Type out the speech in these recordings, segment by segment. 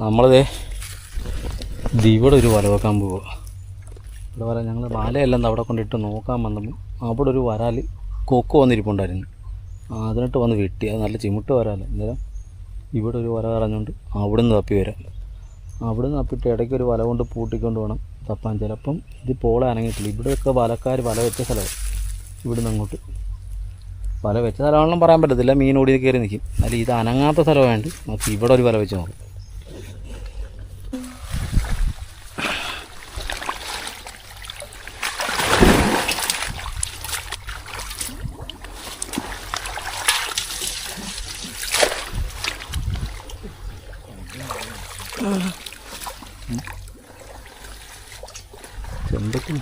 നമ്മളിതേ ഇവിടെ ഒരു വല വെക്കാൻ പോവുക ഇവിടെ വരാൻ ഞങ്ങൾ വലയെല്ലാം അവിടെ കൊണ്ടിട്ട് നോക്കാൻ വന്നപ്പോൾ അവിടെ ഒരു വരാൽ കൊക്ക് വന്നിരിപ്പുണ്ടായിരുന്നു. അതിനിട്ട് വന്ന് വെട്ടി അത് നല്ല ചിമിട്ട് വരാൽ അന്നേരം ഇവിടെ ഒരു വല കളഞ്ഞുകൊണ്ട് അവിടെ നിന്ന് തപ്പി വരാം. അവിടെ നിന്ന് തപ്പിട്ട് ഇടയ്ക്ക് ഒരു വല കൊണ്ട് പൂട്ടിക്കൊണ്ട് വേണം തപ്പാൻ. ചിലപ്പം ഇത് പോളെ അനങ്ങിയിട്ടില്ല. ഇവിടെയൊക്കെ വലക്കാർ വല വെച്ച സ്ഥലമാണ് ഇവിടുന്ന് അങ്ങോട്ട്. വല വെച്ച സ്ഥലമാണെന്നും പറയാൻ പറ്റത്തില്ല. മീൻ ഓടി കയറി നിൽക്കും അല്ല ഇത് അനങ്ങാത്ത സ്ഥലമായതുകൊണ്ട് നമുക്ക് ഇവിടെ ഒരു വല വെച്ച് നോക്കാം. 전복군.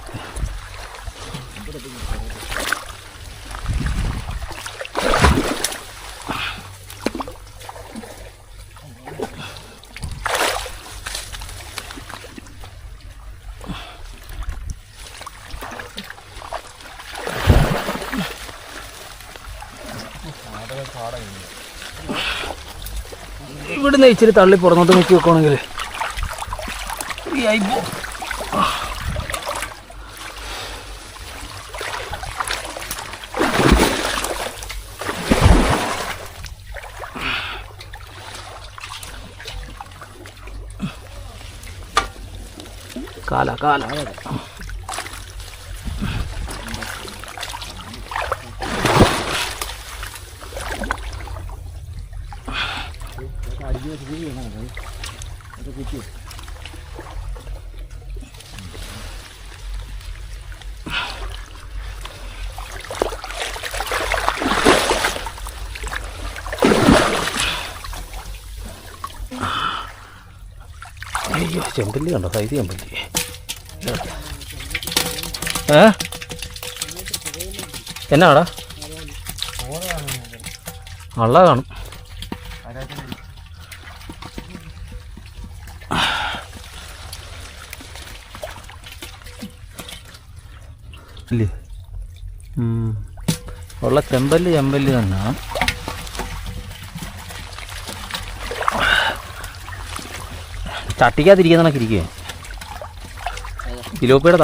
바닥을 바닥 있네. ഇവിടുന്ന് ഇച്ചിരി തള്ളി പുറത്തോട്ട് നോക്കി വെക്കുവാണെങ്കിൽ ഈ അയ്യോ കാല കാല. അയ്യോ ചെമ്പല്ലി കണ്ടോ? സൈസ് ചെമ്പല്ലി ഏ? എന്നാടാ? അള്ള കാണും ഇല്ലേ ഉം. ഉള്ള ചെമ്പല്ലി ചെമ്പല്ലി തന്നെ. ചട്ടിക്കാതിരിക്കുന്ന കണക്കിരിക്കുകയാണ് ഇരിക്കുക ഫിലോപ്പിയുടെ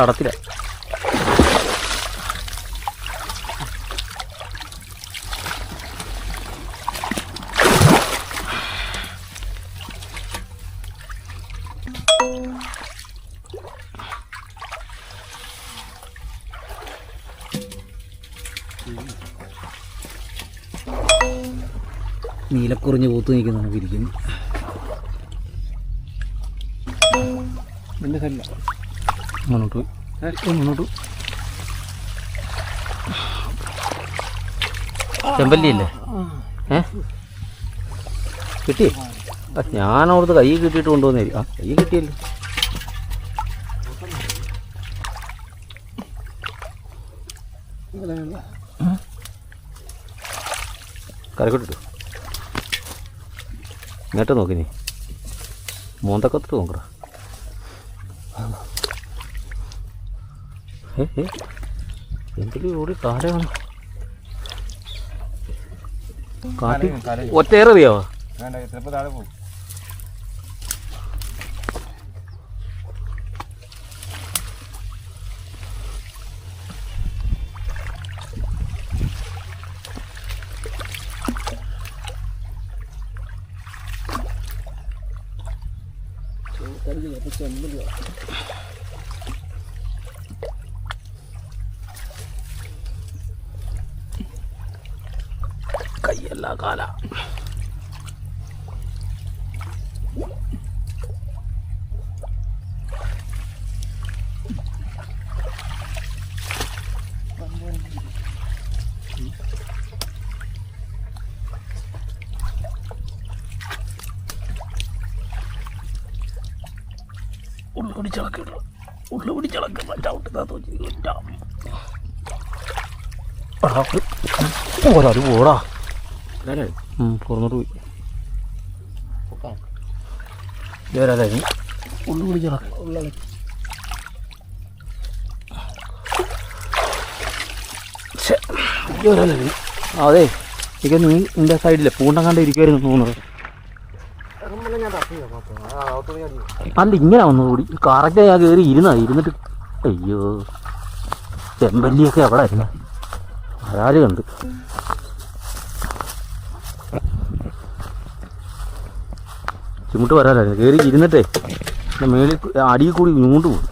നീലക്കുറിഞ്ഞ് പൂത്ത് നിൽക്കുന്ന. സല്ല മുന്നോട്ട് പോയി. മുന്നോട്ട്. ചെമ്പല്ലിയല്ലേ? ഏ? കിട്ടി ആ, ഞാൻ അവിടുത്തെ കൈ കിട്ടിയിട്ട് കൊണ്ടുവന്നേ. ആ കൈ കിട്ടിയല്ലോ? കരക്കൊട്ടിട്ടു? ഇങ്ങോട്ട് നോക്കി നീ മോന്തക്കത്തിട്ട് നോക്കടാ. എന്തെങ്കിലും ഓടി താഴെ വന്നു കാട്ടി ഒറ്റയേറിയോ വേണ്ട ചിലപ്പോൾ താഴെ പോകും കയ്യല്ല കാല ഉള്ളു പിടിച്ചിളക്കില്ല ഉള്ളു പിടിച്ചിളക്കില്ല ചവിട്ടുന്ന ഒരാൾ പോടാ തുറന്നിട്ട് പോയി. ഉള്ളു പിടിച്ചിളക്കി ഇവരല്ലേ അതെ എനിക്ക് നീ നിന്റെ സൈഡിലെ പൂണ്ടം കണ്ട് ഇരിക്കുമായിരുന്നു തോന്നുന്നത് അല്ല ഇങ്ങനെ വന്നു കൂടി. കറക്റ്റ് ഞാൻ കയറി ഇരുന്നാ ഇരുന്നിട്ട് അയ്യോ ചെമ്പല്ലിയൊക്കെ എവിടെ ഇരുന്ന ഒരാൾ കണ്ട്? ചുമട്ട് വരാലായിരുന്നു കയറി ഇരുന്നിട്ടേ മേളിൽ അടിയിൽ കൂടി ഇങ്ങോട്ട് പോകും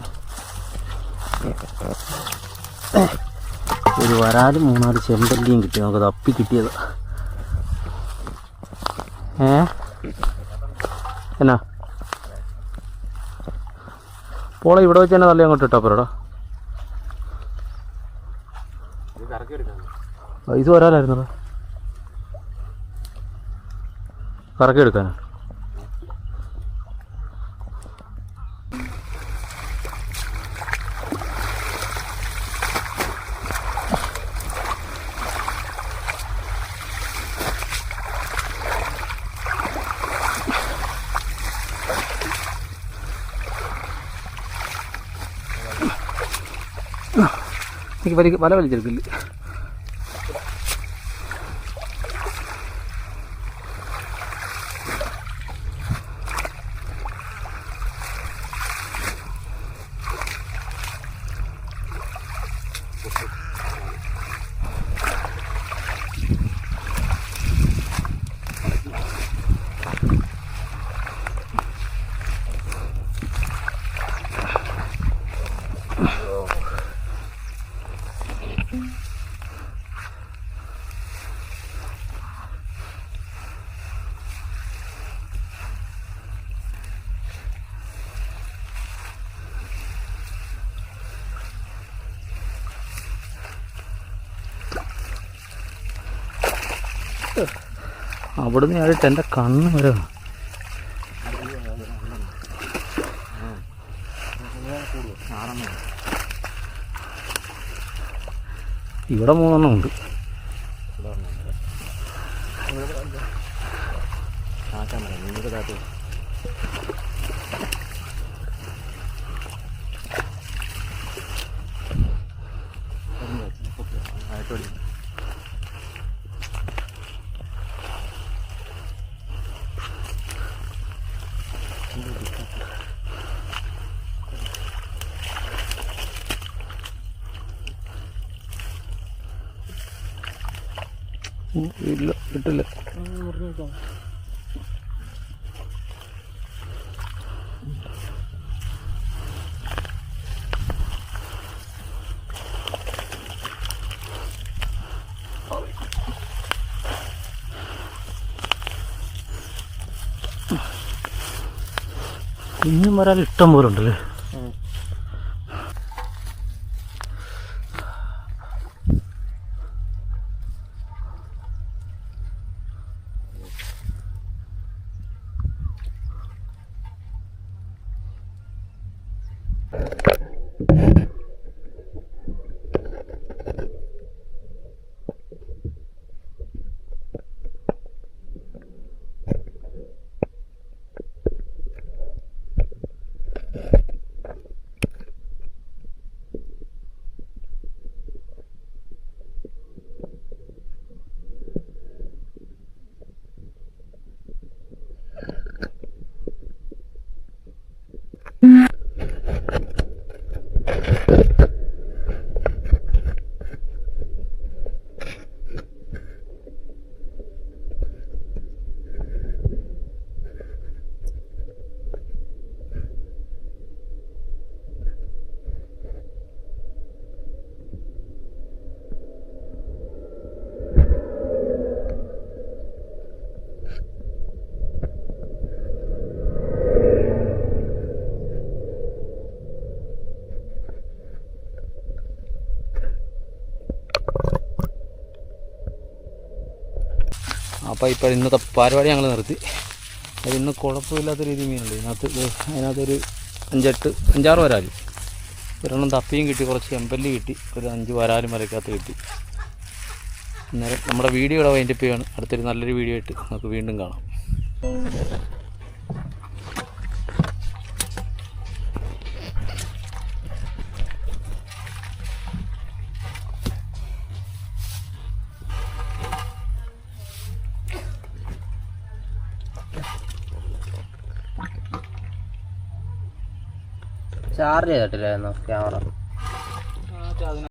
ഒരു വരാലും മൂന്നാൽ ചെമ്പല്ലിയും കിട്ടി. നമുക്ക് തപ്പി കിട്ടിയത്. ഏ? എന്നാ? പോളെ ഇവിടെ വെച്ച് തന്നെ തള്ളി അങ്ങോട്ട് ഇട്ടാ പോരാടാ പൈസ വരാലായിരുന്നു കറക്കി എടുക്കാനാ? എനിക്ക് വലി വല വലിച്ചെടുക്കില്ല അവിടുന്ന് ഞാനിട്ട് എന്റെ കണ്ണ് വരെ കാണും. ഇവിടെ മൂന്നെണ്ണം ഉണ്ട്. ഉം, ഇല്ല കിട്ടില്ല കുഞ്ഞു മരാൽ ഇഷ്ടം പോലെ ഉണ്ടല്ലേ? അപ്പോൾ ഇപ്പോൾ ഇന്നത്തെ പരിപാടി ഞങ്ങൾ നിർത്തി. അത് ഇന്ന് കുഴപ്പമില്ലാത്ത രീതി മീനുണ്ട്. ഇതിനകത്ത് ഇത് അതിനകത്തൊരു അഞ്ചെട്ട് അഞ്ചാറ് വരാൽ ഒരെണ്ണം തപ്പിയും കിട്ടി കുറച്ച് എമ്പല്ലി കിട്ടി ഒരു അഞ്ച് വരാലും വരയ്ക്കകത്ത് കിട്ടി. അന്നേരം നമ്മുടെ വീഡിയോ ഇവിടെ വൈൻഡപ്പ് ചെയ്യാണ്. അടുത്തൊരു നല്ലൊരു വീഡിയോ ആയിട്ട് നമുക്ക് വീണ്ടും കാണാം. Charge ചെയ്തിട്ടില്ലായിരുന്നു camera